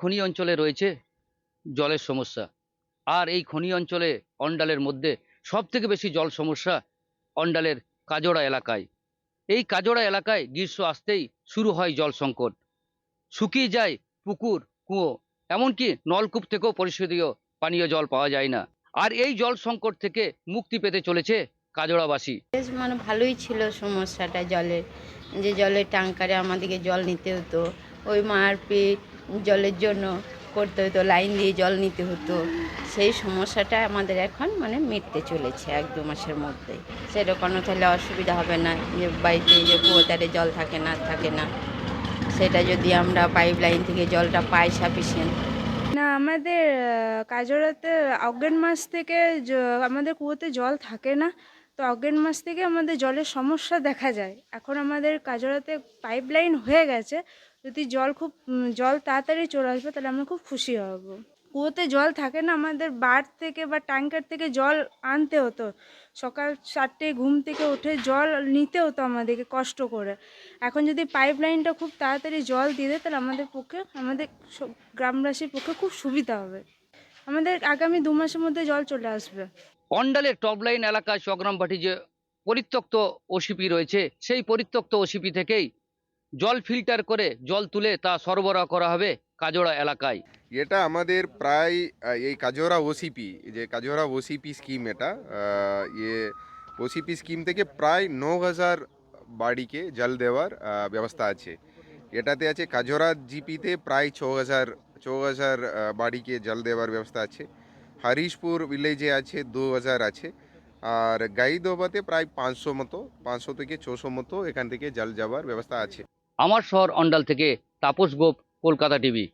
খনি অঞ্চলে রয়েছে জলের সমস্যা। আর এই খনি অঞ্চলে অন্ডালের মধ্যে সব থেকে বেশি জল সমস্যা অন্ডালের কাজোড়া এলাকায়। এই কাজোড়া এলাকায় গ্রীষ্ম আসতেই শুরু হয় জল সংকট। শুকিয়ে যায় পুকুর, কুয়ো, এমনকি নলকূপ থেকেও পরিশোধীয় পানীয় জল পাওয়া যায় না। আর এই জল সংকট থেকে মুক্তি পেতে চলেছে কাজোড়াবাসী। বেশ মানে ভালোই ছিল সমস্যাটা জলের। যে জলের ট্যাঙ্কারে আমাদেরকে জল নিতে হতো। ওই মারপিট জলের জন্য করতে হতো, লাইন দিয়ে জল নিতে হতো। সেই সমস্যাটা আমাদের এখন মানে মিটতে চলেছে এক দু মাসের মধ্যেই সেরকম তাহলে অসুবিধা হবে না যে বাড়িতে যে কুয়োতারে জল থাকে না থাকে না। সেটা যদি আমরা পাইপ লাইন থেকে জলটা পাই সাফিসিয়েন্ট না, আমাদের কাজরাতে অগ্রাণ মাস থেকে আমাদের কুয়োতে জল থাকে না। তো অগ্রাণ মাস থেকে আমাদের জলের সমস্যা দেখা যায়। এখন আমাদের কাজরাতে পাইপ লাইন হয়ে গেছে। যদি জল খুব জল তাড়াতাড়ি চলে আসবে, তাহলে আমরা খুব খুশি হব। কুয়োতে জল থাকে না, আমাদের বার থেকে বা ট্যাঙ্কার থেকে জল আনতে হতো। সকাল চারটে ঘুম থেকে উঠে জল নিতে হতো আমাদেরকে কষ্ট করে। এখন যদি পাইপ লাইনটা খুব তাড়াতাড়ি জল দিয়ে দেয়, তাহলে আমাদের পক্ষে, আমাদের গ্রামবাসীর পক্ষে খুব সুবিধা হবে। আমাদের আগামী দু মাসের মধ্যে জল চলে আসবে। অন্ডালের টপলাইন এলাকায় চক্রামবাটি যে পরিত্যক্ত ওসিপি রয়েছে। সেই পরিত্যক্ত ওসিপি থেকেই জল ফিল্টার করে জল তুলে তা সরবরাহ করা হবে কাজোড়া এলাকায়। এটা আমাদের প্রায় এই কাজোরা ওসিপি যে কাজোরা ওসিপি স্কিম এটা ইয়ে ওসিপি স্কিম থেকে প্রায় ন হাজার বাড়িকে জল দেওয়ার ব্যবস্থা আছে। এটাতে আছে কাজোরা জিপিতে প্রায় ছ হাজার ছ হাজার বাড়িকে জল দেওয়ার ব্যবস্থা আছে। হরিশপুর ভিলেজে আছে দু হাজার আছে। আর গাইদোবাতে প্রায় পাঁচশো মতো, পাঁচশো থেকে ছশো মতো এখান থেকে জল যাওয়ার ব্যবস্থা আছে। আমার শহর অন্ডাল থেকে তাপস গোপ, কলকাতা টিভি।